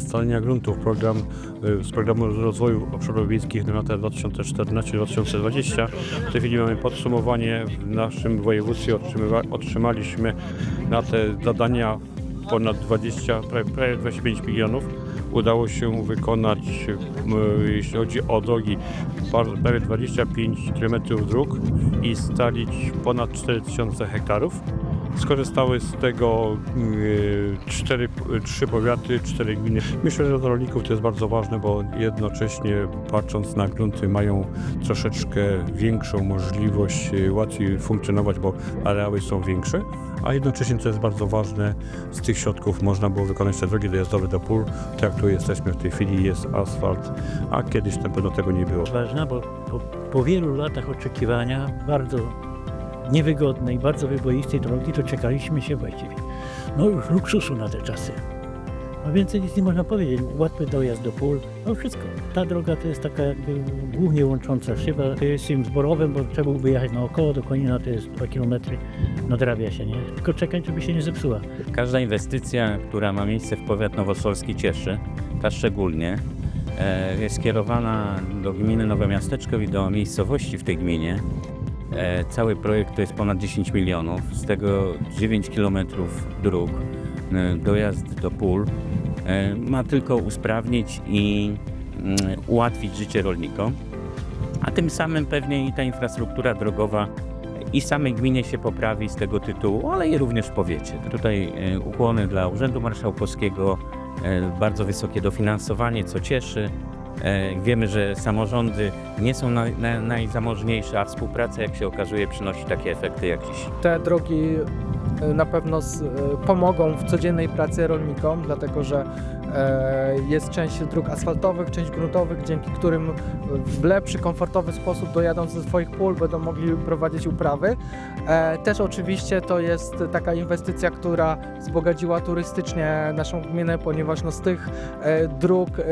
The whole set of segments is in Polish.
dodania gruntów. Program y, z programu rozwoju obszarów wiejskich na lata 2014-2020. W tej chwili mamy podsumowanie. W naszym województwie otrzymaliśmy na te zadania ponad 20, prawie, prawie 25 milionów. Udało się wykonać, m, jeśli chodzi o drogi, prawie 25 km dróg i stalić ponad 4000 hektarów. Skorzystały z tego y, cztery, trzy powiaty, cztery gminy. Myślę, że dla rolników to jest bardzo ważne, bo jednocześnie patrząc na grunty mają troszeczkę większą możliwość y, łatwiej funkcjonować, bo areały są większe, a jednocześnie co jest bardzo ważne, z tych środków można było wykonać te drogi dojazdowe do pól, tak jak tu jesteśmy w tej chwili, jest asfalt, a kiedyś na pewno tego nie było. ważna, bo po, po wielu latach oczekiwania bardzo niewygodnej, bardzo wyboistej drogi doczekaliśmy się właściwie no już luksusu na te czasy. A więcej nic nie można powiedzieć. Łatwy dojazd do pól, no wszystko. Ta droga to jest taka jakby głównie łącząca szyba. To jest tym zborowym, bo trzeba byłoby jechać naokoło do Konina, to jest 2 km, nadrabia się, nie? Tylko czekać, żeby się nie zepsuła. Każda inwestycja, która ma miejsce w powiat nowosolski cieszy, ta szczególnie, e, jest skierowana do gminy Nowe Miasteczko i do miejscowości w tej gminie. E, Cały projekt to jest ponad 10 milionów, z tego 9 kilometrów dróg, e, dojazd do pól. E, Ma tylko usprawnić i mm, ułatwić życie rolnikom, a tym samym pewnie i ta infrastruktura drogowa i samej gminie się poprawi z tego tytułu, ale i również w powiecie. Tutaj ukłony dla Urzędu Marszałkowskiego, bardzo wysokie dofinansowanie, co cieszy. E, Wiemy, że samorządy nie są naj, na, najzamożniejsze, a współpraca, jak się okazuje, przynosi takie efekty jak dziś. Te drogi e, na pewno e, pomogą w codziennej pracy rolnikom, dlatego że jest część dróg asfaltowych, część gruntowych, dzięki którym w lepszy, komfortowy sposób dojadąc ze swoich pól będą mogli prowadzić uprawy. E, też oczywiście to jest taka inwestycja, która wzbogaciła turystycznie naszą gminę, ponieważ no, z tych e, dróg e,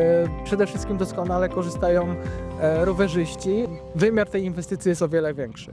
przede wszystkim doskonale korzystają e, rowerzyści. Wymiar tej inwestycji jest o wiele większy.